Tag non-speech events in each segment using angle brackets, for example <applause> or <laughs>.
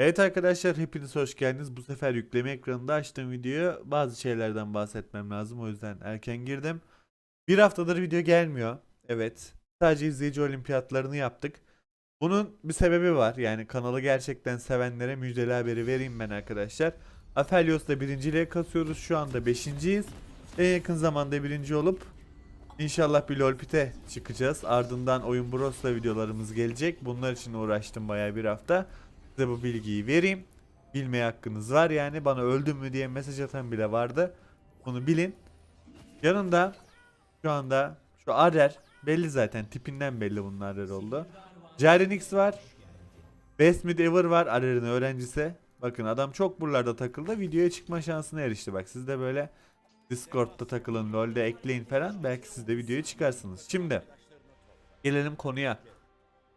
Evet arkadaşlar hepiniz hoş geldiniz. Bu sefer yükleme ekranında açtığım videoya bazı şeylerden bahsetmem lazım. O yüzden erken girdim. Bir haftadır video gelmiyor. Evet. Sadece izleyici olimpiyatlarını yaptık. Bunun bir sebebi var. Yani kanalı gerçekten sevenlere müjdeli haberi vereyim ben arkadaşlar. Aphelios'ta birinciliğe kasıyoruz. Şu anda beşinciyiz. En yakın zamanda birinci olup İnşallah bir LoLpit'e çıkacağız. Ardından Oyun Bros'la videolarımız gelecek. Bunlar için uğraştım bayağı bir hafta. Size bu bilgiyi vereyim. Bilmeye hakkınız var yani. Bana öldüm mü diye mesaj atan bile vardı. Bunu bilin. Yanında şu anda şu Arer belli zaten tipinden belli bunun Arer oldu. Jarenix var. Best Mid Ever var Arer'in öğrencisi. Bakın adam çok buralarda takıldı. Videoya çıkma şansına erişti. Bak siz de böyle Discord'da takılın, LoL'de ekleyin falan. Belki siz de videoya çıkarsınız. Şimdi gelelim konuya.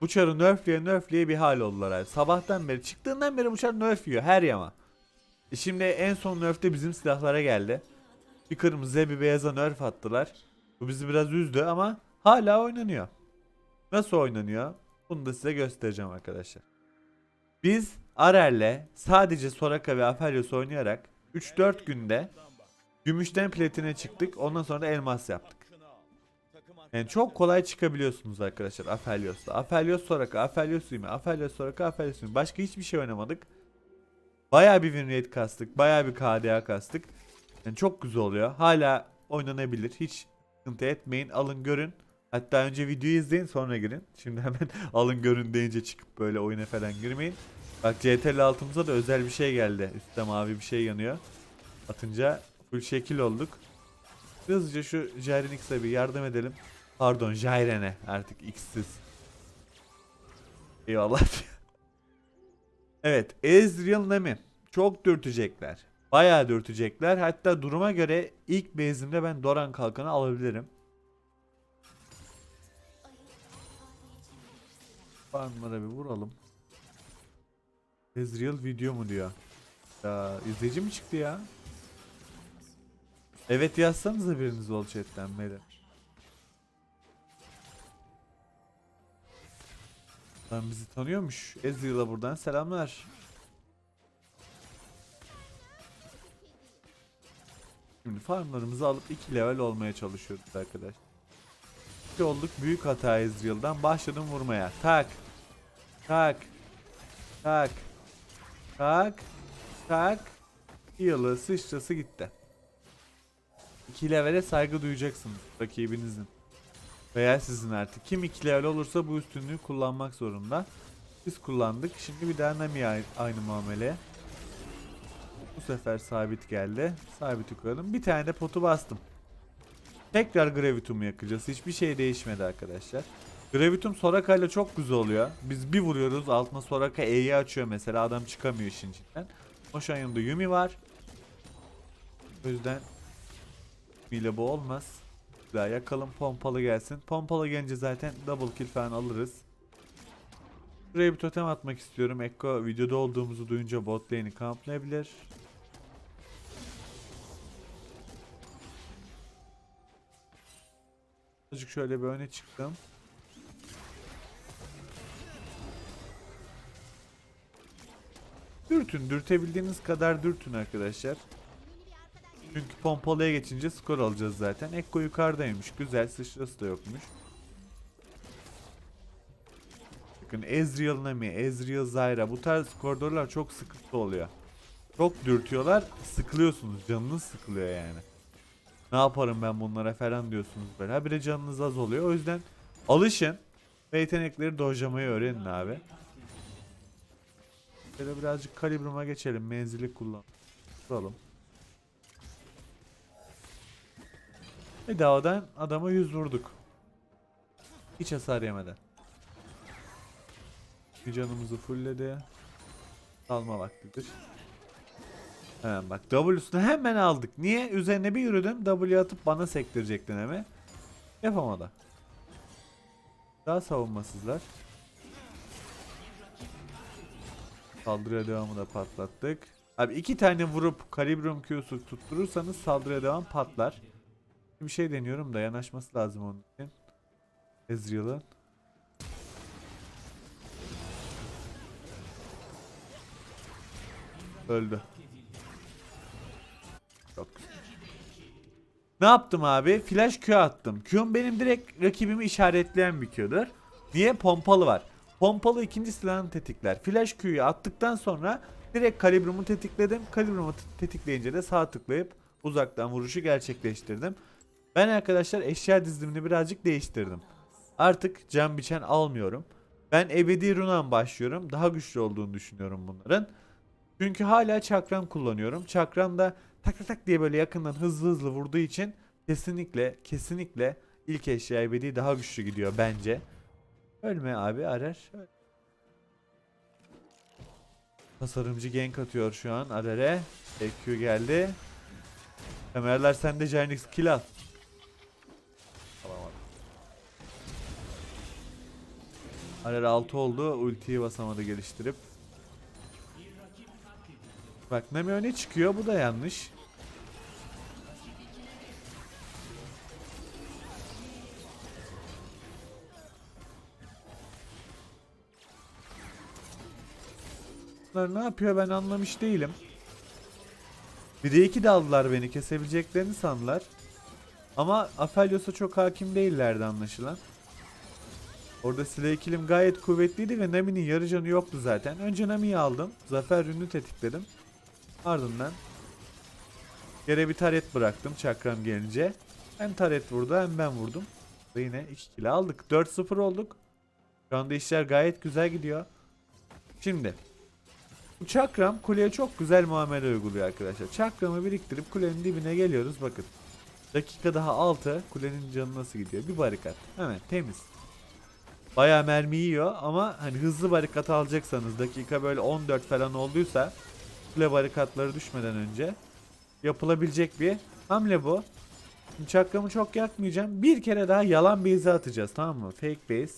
Bu çarı nerfliye nerfliye bir hal oldular abi. Sabahtan beri çıktığından beri bu çar nerf her yama. E şimdi en son nerf'te bizim silahlara geldi. Bir kırmızıya bir beyaza nerf attılar. Bu bizi biraz üzdü ama hala oynanıyor. Nasıl oynanıyor? Bunu da size göstereceğim arkadaşlar. Biz Arel'le sadece Soraka ve Aphelios oynayarak 3-4 günde Gümüşten platine çıktık. Ondan sonra da elmas yaptık. Yani çok kolay çıkabiliyorsunuz arkadaşlar Aphelios'ta. Aphelios Soraka, Aphelios Yumi, Aphelios Soraka, Aphelios Yumi. Başka hiçbir şey oynamadık. Bayağı bir win rate kastık. Bayağı bir KDA kastık. Yani çok güzel oluyor. Hala oynanabilir. Hiç sıkıntı etmeyin. Alın görün. Hatta önce videoyu izleyin sonra girin. Şimdi hemen <laughs> alın görün deyince çıkıp böyle oyuna falan girmeyin. Bak CTRL altımıza da özel bir şey geldi. Üstte mavi bir şey yanıyor. Atınca full şekil olduk. Hızlıca şu Jairenix'e bir yardım edelim. Pardon Jairen'e artık X'siz. Eyvallah. <laughs> evet Ezreal Nami. Çok dürtecekler. Bayağı dürtecekler. Hatta duruma göre ilk base'imde ben Doran kalkanı alabilirim. Farmlara bir vuralım. Ezreal video mu diyor. Ya izleyici mi çıktı ya? Evet yazsanız da biriniz ol chatten beri. Lan bizi tanıyormuş. Ezreal'a buradan selamlar. Şimdi farmlarımızı alıp 2 level olmaya çalışıyoruz arkadaş. İki olduk büyük hata Ezreal'dan başladım vurmaya. Tak. Tak. Tak. Tak. Tak. Heal'ı sıçrası gitti. 2 levele saygı duyacaksınız rakibinizin. Veya sizin artık. Kim 2 level olursa bu üstünlüğü kullanmak zorunda. Biz kullandık. Şimdi bir daha Nami'ye ay- aynı muamele. Bu sefer sabit geldi. Sabiti koyalım. Bir tane de potu bastım. Tekrar Gravitum'u yakacağız. Hiçbir şey değişmedi arkadaşlar. Gravitum Soraka ile çok güzel oluyor. Biz bir vuruyoruz altına Soraka E'yi açıyor mesela. Adam çıkamıyor işin içinden. An yanında Yumi var. O yüzden ile bu olmaz. Daha yakalım pompalı gelsin. Pompalı gelince zaten double kill falan alırız. Buraya bir totem atmak istiyorum. Ekko videoda olduğumuzu duyunca bot lane'i kamplayabilir. Azıcık şöyle bir öne çıktım. Dürtün, dürtebildiğiniz kadar dürtün arkadaşlar. Çünkü pompalıya geçince skor alacağız zaten. Ekko yukarıdaymış. Güzel sıçrası da yokmuş. Bakın Ezreal Nami, Ezreal Zyra bu tarz koridorlar çok sıkıntı oluyor. Çok dürtüyorlar. Sıkılıyorsunuz. Canınız sıkılıyor yani. Ne yaparım ben bunlara falan diyorsunuz böyle. Ha bir de canınız az oluyor. O yüzden alışın. Ve yetenekleri dojlamayı öğrenin abi. Şöyle birazcık kalibruma geçelim. Menzili kullan. Bedavadan adama 100 vurduk. Hiç hasar yemeden. Bir canımızı fullledi. Alma vaktidir. Hemen bak W'sunu hemen aldık. Niye? Üzerine bir yürüdüm. W atıp bana sektirecektin hemen. Yapamadı. Daha savunmasızlar. Saldırıya devamı da patlattık. Abi iki tane vurup kalibrum Q'su tutturursanız saldırıya devam patlar. Bir şey deniyorum da yanaşması lazım onun için. Ezreal'ın. Öldü. Çok. Ne yaptım abi? Flash Q attım. Q'm benim direkt rakibimi işaretleyen bir Q'dur. Niye? Pompalı var. Pompalı ikinci silahını tetikler. Flash Q'yu attıktan sonra direkt kalibrumu tetikledim. Kalibrumu tetikleyince de sağ tıklayıp uzaktan vuruşu gerçekleştirdim. Ben arkadaşlar eşya dizilimini birazcık değiştirdim. Artık can biçen almıyorum. Ben ebedi runan başlıyorum. Daha güçlü olduğunu düşünüyorum bunların. Çünkü hala çakram kullanıyorum. Çakram da tak tak diye böyle yakından hızlı hızlı vurduğu için kesinlikle kesinlikle ilk eşya ebedi daha güçlü gidiyor bence. Ölme abi arar. Öl. Tasarımcı gank atıyor şu an Arar'e. EQ geldi. Kamerlar sende Jaynix kill al. Arar 6 oldu. Ultiyi basamadı geliştirip. Bak Nami öne çıkıyor. Bu da yanlış. Bunlar ne yapıyor ben anlamış değilim. Bir de iki daldılar beni kesebileceklerini sandılar. Ama Aphelios'a çok hakim değillerdi anlaşılan. Orada Slay Kill'im gayet kuvvetliydi ve Nami'nin yarı canı yoktu zaten. Önce Nami'yi aldım. Zafer rününü tetikledim. Ardından yere bir taret bıraktım çakram gelince. Hem taret vurdu hem ben vurdum. Ve yine 2 kill aldık. 4-0 olduk. Şu anda işler gayet güzel gidiyor. Şimdi bu çakram kuleye çok güzel muamele uyguluyor arkadaşlar. Çakramı biriktirip kulenin dibine geliyoruz bakın. Dakika daha 6 kulenin canı nasıl gidiyor? Bir barikat. Hemen temiz. Bayağı mermi yiyor ama hani hızlı barikat alacaksanız dakika böyle 14 falan olduysa kule barikatları düşmeden önce yapılabilecek bir hamle bu. Şimdi çakramı çok yakmayacağım. Bir kere daha yalan base'e atacağız tamam mı? Fake base.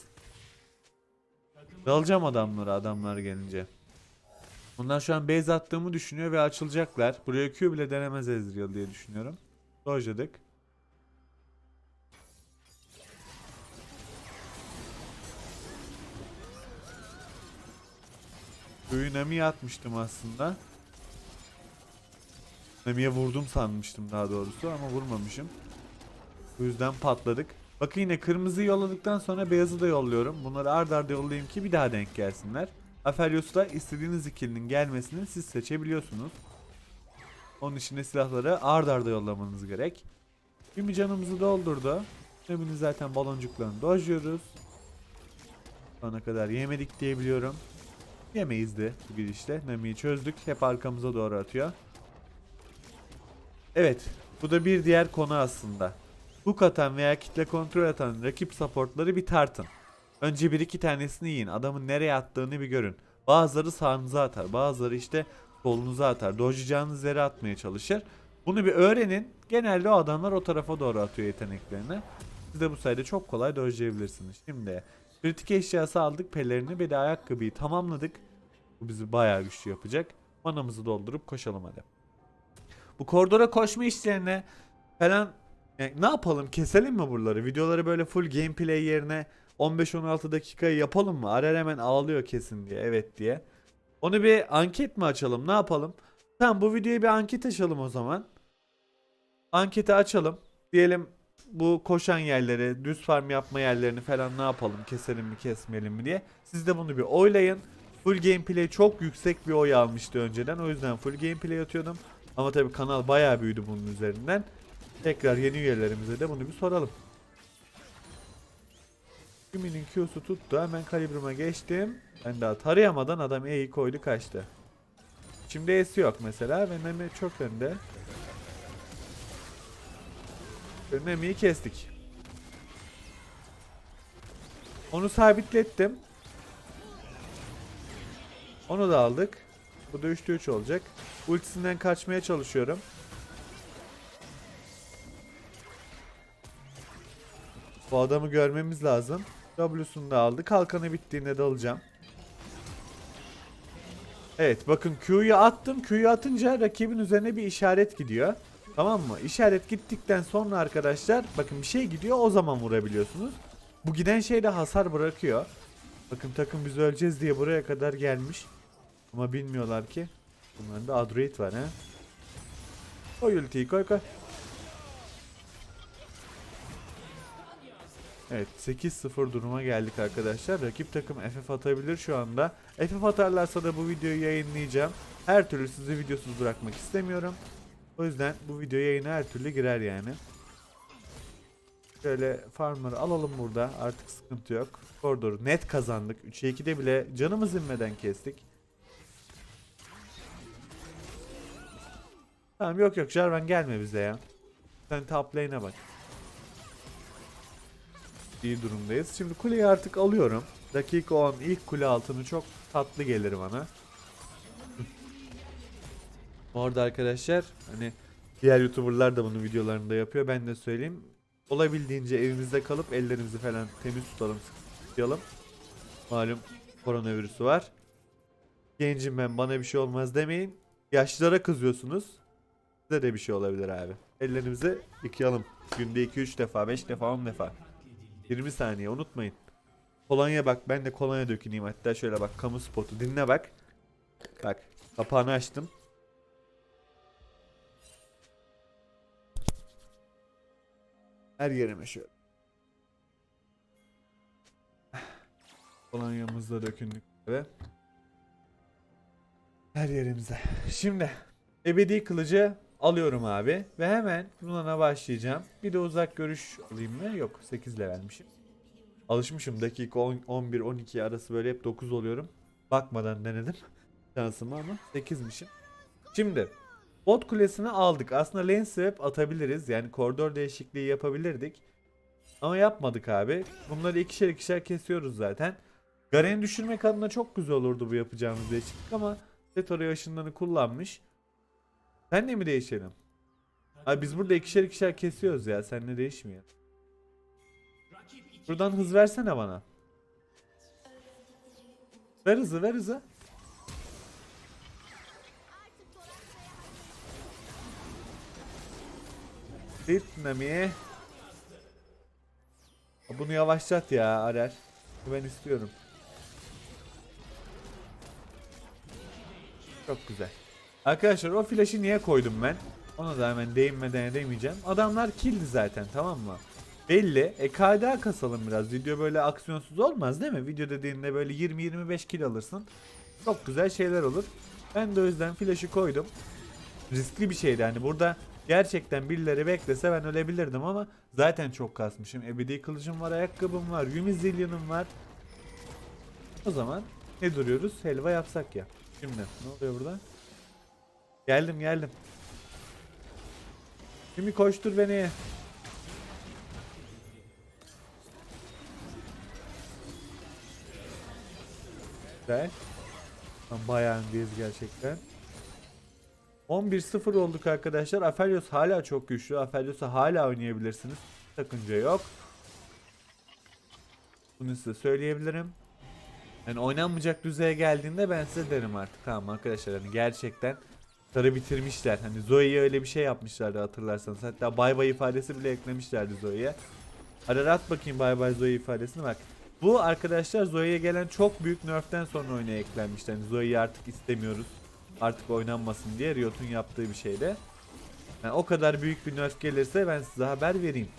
Dalacağım adamlara adamlar gelince. Bunlar şu an base attığımı düşünüyor ve açılacaklar. Buraya Q bile denemez Ezreal diye düşünüyorum. Dojladık. Nami'ye atmıştım aslında. Nami'ye vurdum sanmıştım daha doğrusu ama vurmamışım. Bu yüzden patladık. Bakın yine kırmızıyı yolladıktan sonra beyazı da yolluyorum. Bunları ard arda yollayayım ki bir daha denk gelsinler. Aphelios'ta istediğiniz ikilinin gelmesini siz seçebiliyorsunuz. Onun için de silahları ard arda yollamanız gerek. Kimi canımızı doldurdu. Nami'nin zaten baloncuklarını dojluyoruz. Şu ana kadar yemedik diyebiliyorum. Yemeyiz de bu gidişle. Nami'yi çözdük. Hep arkamıza doğru atıyor. Evet. Bu da bir diğer konu aslında. Hook atan veya kitle kontrol atan rakip supportları bir tartın. Önce bir iki tanesini yiyin. Adamın nereye attığını bir görün. Bazıları sağınıza atar. Bazıları işte solunuza atar. Dojlayacağınız yere atmaya çalışır. Bunu bir öğrenin. Genelde o adamlar o tarafa doğru atıyor yeteneklerini. Siz de bu sayede çok kolay dojlayabilirsiniz. Şimdi kritik eşyası aldık. Pelerini bir de ayakkabıyı tamamladık. Bizi bayağı güçlü yapacak. Manamızı doldurup koşalım hadi. Bu koridora koşma işlerine falan yani ne yapalım keselim mi buraları? Videoları böyle full gameplay yerine 15-16 dakikayı yapalım mı? Arar hemen ağlıyor kesin diye evet diye. Onu bir anket mi açalım ne yapalım? Tamam bu videoya bir anket açalım o zaman. Anketi açalım. Diyelim bu koşan yerleri, düz farm yapma yerlerini falan ne yapalım? Keselim mi kesmeyelim mi diye. Siz de bunu bir oylayın. Full gameplay çok yüksek bir oy almıştı önceden. O yüzden full gameplay atıyordum. Ama tabii kanal bayağı büyüdü bunun üzerinden. Tekrar yeni üyelerimize de bunu bir soralım. Yumi'nin Q'su tuttu. Hemen kalibruma geçtim. Ben daha tarayamadan adam E'yi koydu kaçtı. Şimdi E'si yok mesela ve Nemi çok önde. Nemi'yi kestik. Onu sabitlettim. Onu da aldık. Bu da 3'te 3 olacak. Ultisinden kaçmaya çalışıyorum. Bu adamı görmemiz lazım. W'sunu da aldı. Kalkanı bittiğinde dalacağım. Evet bakın Q'yu attım. Q'yu atınca rakibin üzerine bir işaret gidiyor. Tamam mı? İşaret gittikten sonra arkadaşlar bakın bir şey gidiyor o zaman vurabiliyorsunuz. Bu giden şey de hasar bırakıyor. Bakın takım biz öleceğiz diye buraya kadar gelmiş. Ama bilmiyorlar ki Bunlarda Adroid var ha. Koy ultiyi koy koy. Evet 8-0 duruma geldik arkadaşlar. Rakip takım FF atabilir şu anda. FF atarlarsa da bu videoyu yayınlayacağım. Her türlü sizi videosuz bırakmak istemiyorum. O yüzden bu video yayına her türlü girer yani. Şöyle farmer'ı alalım burada. Artık sıkıntı yok. Koridoru net kazandık. 3'e 2'de bile canımız inmeden kestik. Tamam yok yok Jarvan gelme bize ya. Sen top lane'e bak. İyi durumdayız. Şimdi kuleyi artık alıyorum. Dakika 10 ilk kule altını çok tatlı gelir bana. Orada arkadaşlar hani diğer youtuberlar da bunu videolarında yapıyor. Ben de söyleyeyim. Olabildiğince evimizde kalıp ellerimizi falan temiz tutalım, tutayalım. Malum koronavirüsü var. Gencim ben bana bir şey olmaz demeyin. Yaşlılara kızıyorsunuz. Size de bir şey olabilir abi. Ellerimizi yıkayalım. Günde 2-3 defa, 5 defa, 10 defa. 20 saniye unutmayın. Kolonya bak ben de kolonya döküneyim hatta şöyle bak kamu spotu dinle bak. Bak kapağını açtım. Her yerime şöyle. Kolonyamızı da dökündük ve her yerimize. Şimdi ebedi kılıcı alıyorum abi ve hemen Runan'a başlayacağım. Bir de uzak görüş alayım mı? Yok 8 levelmişim. Alışmışım dakika 10, 11 12 arası böyle hep 9 oluyorum. Bakmadan denedim <laughs> şansımı ama 8'mişim. Şimdi bot kulesini aldık. Aslında lane swap atabiliriz. Yani koridor değişikliği yapabilirdik. Ama yapmadık abi. Bunları ikişer ikişer kesiyoruz zaten. Garen'i düşürmek adına çok güzel olurdu bu yapacağımız değişiklik ama Set oraya ışınlarını kullanmış. Sen de mi değişelim? Abi biz burada ikişer ikişer kesiyoruz ya. Sen ne değişmiyor? Buradan hız versene bana. Ver hızı ver hızı. Ritnami. Bunu yavaşlat ya Arer. Ben istiyorum. Çok güzel. Arkadaşlar o flash'ı niye koydum ben? Ona da hemen değinmeden edemeyeceğim. Adamlar killdi zaten tamam mı? Belli. E KDA kasalım biraz. Video böyle aksiyonsuz olmaz değil mi? Video dediğinde böyle 20-25 kill alırsın. Çok güzel şeyler olur. Ben de o yüzden flash'ı koydum. Riskli bir şeydi hani burada gerçekten birileri beklese ben ölebilirdim ama zaten çok kasmışım. Ebedi kılıcım var, ayakkabım var, Yumi Zillion'um var. O zaman ne duruyoruz? Helva yapsak ya. Şimdi ne oluyor burada? Geldim geldim. Şimdi koştur beni. Güzel. Bayağı öndeyiz gerçekten. 11-0 olduk arkadaşlar. Aphelios hala çok güçlü. Aphelios'a hala oynayabilirsiniz. Sakınca yok. Bunu size söyleyebilirim. Yani oynanmayacak düzeye geldiğinde ben size derim artık. Tamam arkadaşlar hani gerçekten sarı bitirmişler. Hani Zoe'ye öyle bir şey yapmışlardı hatırlarsanız. Hatta bay bay ifadesi bile eklemişlerdi Zoe'ye. Hadi at bakayım bay bay Zoe ifadesini bak. Bu arkadaşlar Zoe'ye gelen çok büyük nerf'ten sonra oyuna eklenmişti. Hani Zoe'yi artık istemiyoruz. Artık oynanmasın diye Riot'un yaptığı bir şeyde. Yani o kadar büyük bir nerf gelirse ben size haber vereyim.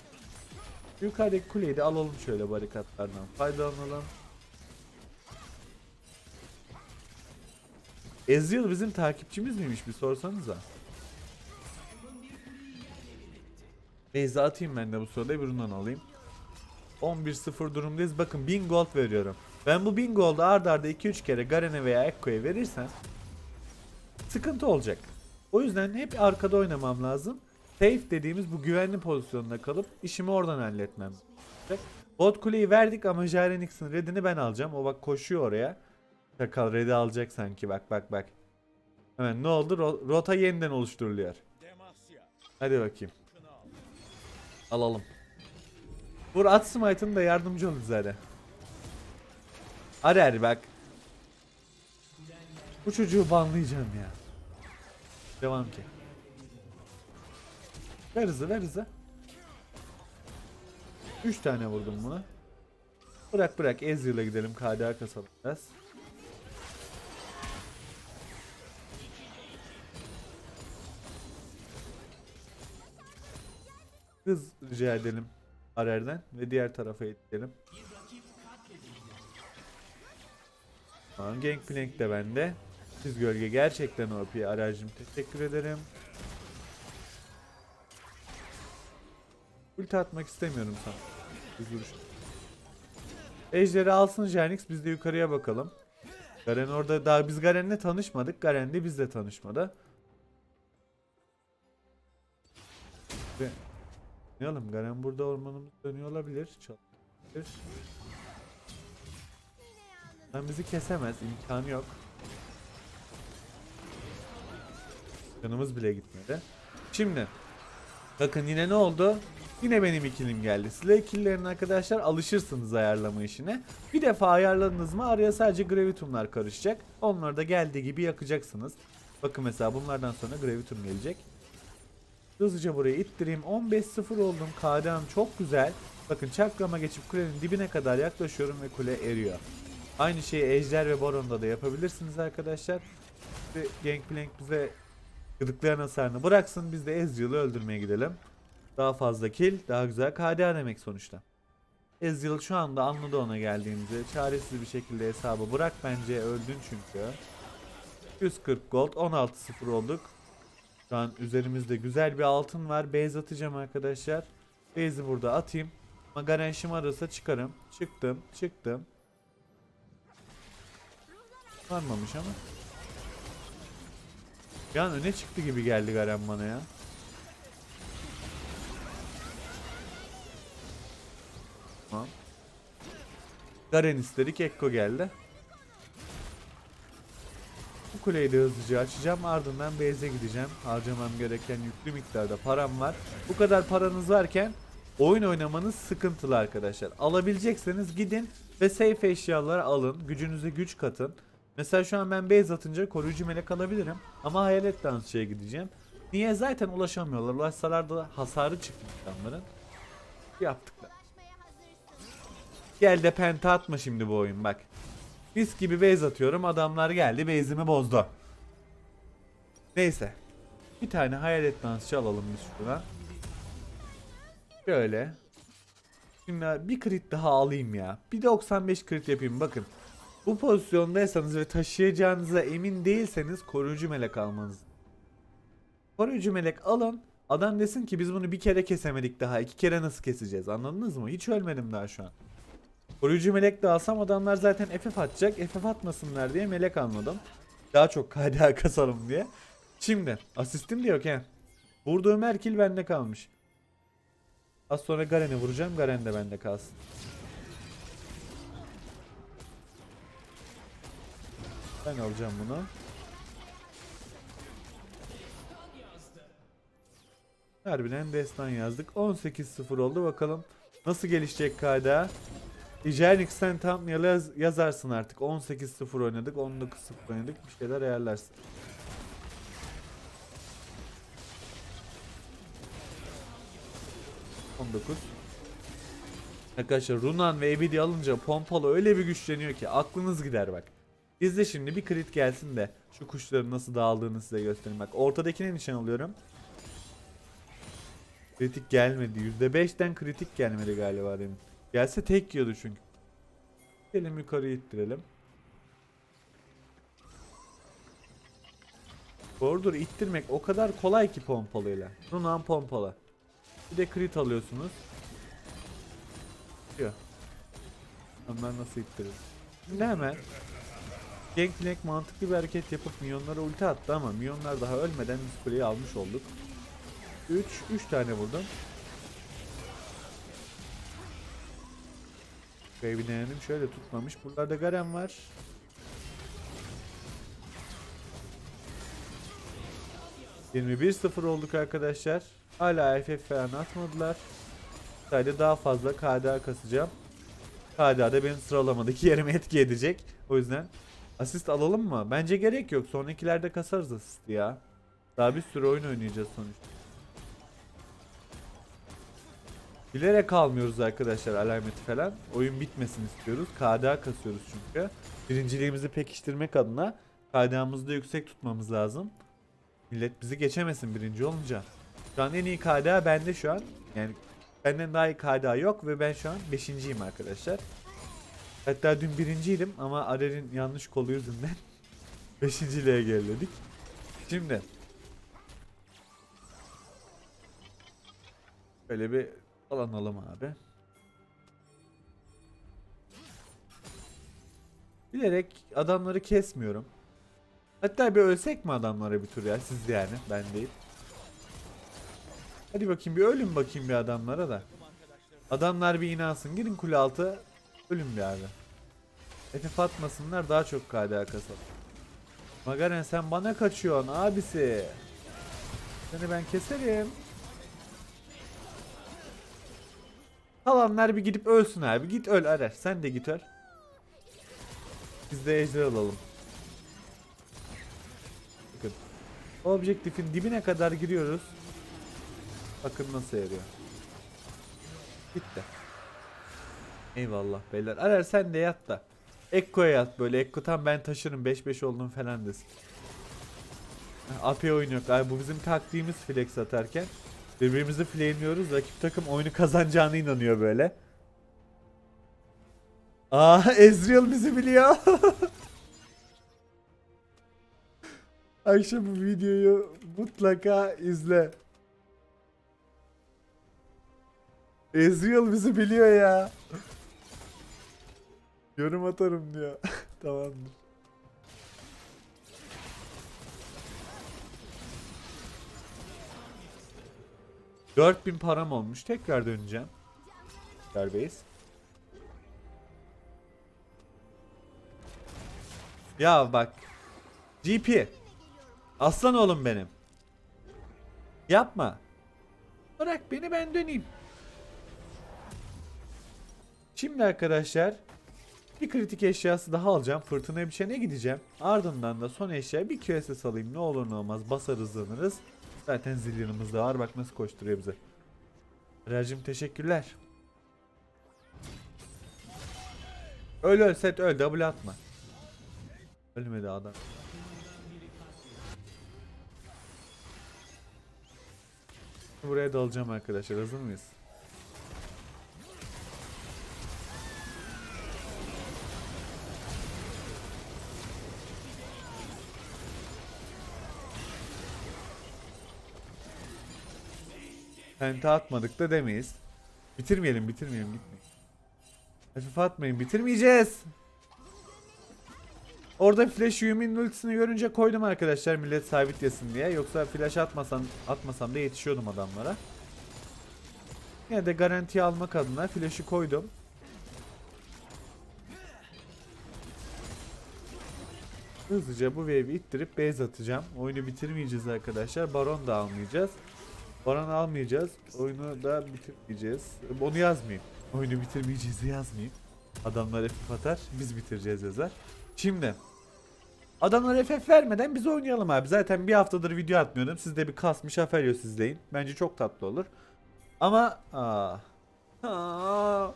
Yukarıdaki kuleyi de alalım şöyle barikatlardan faydalanalım. Ezreal bizim takipçimiz miymiş bir sorsanıza. Beyza atayım ben de bu sırada rundan alayım. 11-0 durumdayız. Bakın 1000 gold veriyorum. Ben bu 1000 gold'u arda arda 2-3 kere Garen'e veya Ekko'ya verirsem sıkıntı olacak. O yüzden hep arkada oynamam lazım. Safe dediğimiz bu güvenli pozisyonda kalıp işimi oradan halletmem. Bot kuleyi verdik ama Jarenix'in redini ben alacağım. O bak koşuyor oraya. Çakal red'i alacak sanki bak bak bak. Hemen ne oldu? Ro- rota yeniden oluşturuluyor. Hadi bakayım. Alalım. Vur at smite'ın da yardımcı olun zaten. Arer bak. Bu çocuğu banlayacağım ya. Devam ki. Ver hızı ver hızı. 3 tane vurdum buna. Bırak bırak Ezreal'a gidelim KDA kasalım biraz. Hız rica edelim Arer'den ve diğer tarafa ittirelim. Tamam Gangplank de bende. Siz gölge gerçekten OP Arer'cim teşekkür ederim. Ulti atmak istemiyorum sana. Vuruş. Ejderi alsın Janix biz de yukarıya bakalım. Garen orada daha biz Garen'le tanışmadık. Garen de bizle tanışmadı. Ve oğlum Garen burada ormanımız dönüyor olabilir. Çalabilir. Lan bizi kesemez. imkanı yok. Canımız bile gitmedi. Şimdi bakın yine ne oldu? Yine benim ikilim geldi. Size ikililerin arkadaşlar alışırsınız ayarlama işine. Bir defa ayarladınız mı araya sadece gravitumlar karışacak. Onları da geldiği gibi yakacaksınız. Bakın mesela bunlardan sonra gravitum gelecek. Hızlıca buraya ittireyim. 15-0 oldum. KD'm çok güzel. Bakın çakrama geçip kulenin dibine kadar yaklaşıyorum ve kule eriyor. Aynı şeyi Ejder ve Baron'da da yapabilirsiniz arkadaşlar. Ve Gangplank bize gıdıklayan hasarını bıraksın. Biz de Ezreal'ı öldürmeye gidelim. Daha fazla kill, daha güzel KDA demek sonuçta. Ezreal şu anda anladı ona geldiğimizi. Çaresiz bir şekilde hesabı bırak bence öldün çünkü. 140 gold 16-0 olduk. Şu an üzerimizde güzel bir altın var. Base atacağım arkadaşlar. Base'i burada atayım. Ama Garen şımarırsa çıkarım. Çıktım, çıktım. Varmamış ama. Bir an öne çıktı gibi geldi Garen bana ya. Tamam. Garen istedik, Ekko geldi. Bu kuleyi de hızlıca açacağım. Ardından base'e gideceğim. Harcamam gereken yüklü miktarda param var. Bu kadar paranız varken oyun oynamanız sıkıntılı arkadaşlar. Alabilecekseniz gidin ve safe eşyaları alın. Gücünüze güç katın. Mesela şu an ben base atınca koruyucu melek alabilirim. Ama hayalet dansçıya gideceğim. Niye? Zaten ulaşamıyorlar. Ulaşsalar da hasarı çıkmış adamların. Yaptıklar. Gel de penta atma şimdi bu oyun bak. Mis gibi base atıyorum. Adamlar geldi base'imi bozdu. Neyse. Bir tane hayalet dansçı alalım biz şuradan. Şöyle. Şimdi bir crit daha alayım ya. Bir 95 crit yapayım bakın. Bu pozisyondaysanız ve taşıyacağınıza emin değilseniz koruyucu melek almanız. Koruyucu melek alın. Adam desin ki biz bunu bir kere kesemedik daha. iki kere nasıl keseceğiz anladınız mı? Hiç ölmedim daha şu an. Koruyucu melek de alsam adamlar zaten FF atacak. FF atmasınlar diye melek almadım. Daha çok KDA <laughs> kasalım diye. Şimdi asistim de yok he. Vurduğum her kill bende kalmış. Az sonra Garen'e vuracağım. Garen de bende kalsın. Ben alacağım bunu. Harbiden destan yazdık. 18-0 oldu bakalım. Nasıl gelişecek KDA? Ijanix'ten tam yaz, yazarsın artık. 18-0 oynadık, 19-0 oynadık. Bir şeyler ayarlarsın. Arkadaşlar Runan ve Ebedi alınca pompalı öyle bir güçleniyor ki aklınız gider bak. Bizde şimdi bir crit gelsin de şu kuşların nasıl dağıldığını size göstereyim. Bak ortadakine nişan alıyorum. Kritik gelmedi. %5'ten kritik gelmedi galiba demin. Gelse tek yiyordu çünkü. Gelin yukarı ittirelim. Doğrudur ittirmek o kadar kolay ki pompalıyla. Runan pompalı. Bir de crit alıyorsunuz. Diyor. Nasıl ittirir? Şimdi hemen Gangplank mantıklı bir hareket yapıp minyonlara ulti attı ama minyonlar daha ölmeden biz kuleyi almış olduk. 3 3 tane vurdum. Şurayı bir denedim. Şöyle tutmamış. Buralarda Garen var. ...21-0 olduk arkadaşlar. Hala FF falan atmadılar. Sadece daha fazla KDA kasacağım. KDA da benim sıralamadaki <laughs> yerime etki edecek. O yüzden asist alalım mı? Bence gerek yok. Sonrakilerde kasarız asist ya. Daha bir sürü oyun oynayacağız sonuçta. Bilerek almıyoruz arkadaşlar alameti falan. Oyun bitmesin istiyoruz. KDA kasıyoruz çünkü. Birinciliğimizi pekiştirmek adına KDA'mızı da yüksek tutmamız lazım. Millet bizi geçemesin birinci olunca. Şu an en iyi KDA bende şu an. Yani benden daha iyi KDA yok ve ben şu an 5.yim arkadaşlar. Hatta dün birinciydim ama Arer'in yanlış kolu yüzünden <laughs> 5.liğe geriledik. Şimdi Böyle bir alanalım abi. Bilerek adamları kesmiyorum. Hatta bir ölsek mi adamlara bir tur ya siz yani ben değil. Hadi bakayım bir ölün bakayım bir adamlara da. Adamlar bir inansın. Girin kule altı. Ölün bir abi. FF atmasınlar daha çok KDA kasalım. Magaren sen bana kaçıyorsun abisi. Seni ben keserim. Kalanlar bir gidip ölsün abi. Git öl Arer. Sen de git öl. Biz de ejder alalım. Bakın. Objektifin dibine kadar giriyoruz. Bakın nasıl yarıyor. Bitti. Eyvallah beyler. Arer sen de yat da. Ekko'ya yat böyle. Ekko tam ben taşırım 5-5 oldum falan desin. AP oyun yok. Abi bu bizim taktiğimiz flex atarken. Birbirimizi flame'liyoruz. Rakip takım oyunu kazanacağına inanıyor böyle. Aa Ezreal bizi biliyor. <laughs> Akşam bu videoyu mutlaka izle. Ezreal bizi biliyor ya. Yorum atarım diyor. <laughs> Tamamdır. Dört bin param olmuş. Tekrar döneceğim. Serbest. Ya bak. GP. Aslan oğlum benim. Yapma. Bırak beni ben döneyim. Şimdi arkadaşlar bir kritik eşyası daha alacağım. Fırtına bir şeyine gideceğim. Ardından da son eşya bir QSS alayım. Ne olur ne olmaz basar hızlanırız. Zaten zilyonumuz da var. Bak nasıl koşturuyor bize. Racim teşekkürler. Öl öl set öl double atma. Ölmedi adam. Buraya dalacağım arkadaşlar. Hazır mıyız? Penta atmadık da demeyiz. Bitirmeyelim, bitirmeyelim, gitmeyin. Hafif atmayın, bitirmeyeceğiz. Orada flash Yumi'nin ultisini görünce koydum arkadaşlar millet sabit yesin diye. Yoksa flash atmasam, atmasam da yetişiyordum adamlara. Yine de garantiye almak adına flash'ı koydum. Hızlıca bu wave'i ittirip base atacağım. Oyunu bitirmeyeceğiz arkadaşlar. Baron da almayacağız. Baron almayacağız. Oyunu da bitirmeyeceğiz. Onu yazmayayım. Oyunu bitirmeyeceğiz yazmayayım. Adamlar FF atar. Biz bitireceğiz yazar. Şimdi. Adamlar FF vermeden biz oynayalım abi. Zaten bir haftadır video atmıyordum. Siz de bir kasmış Aphelios izleyin. Bence çok tatlı olur. Ama aa. Aa.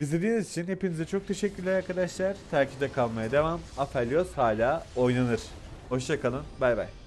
İzlediğiniz için hepinize çok teşekkürler arkadaşlar. Takipte kalmaya devam. Aphelios hala oynanır. Hoşçakalın. Bay bay.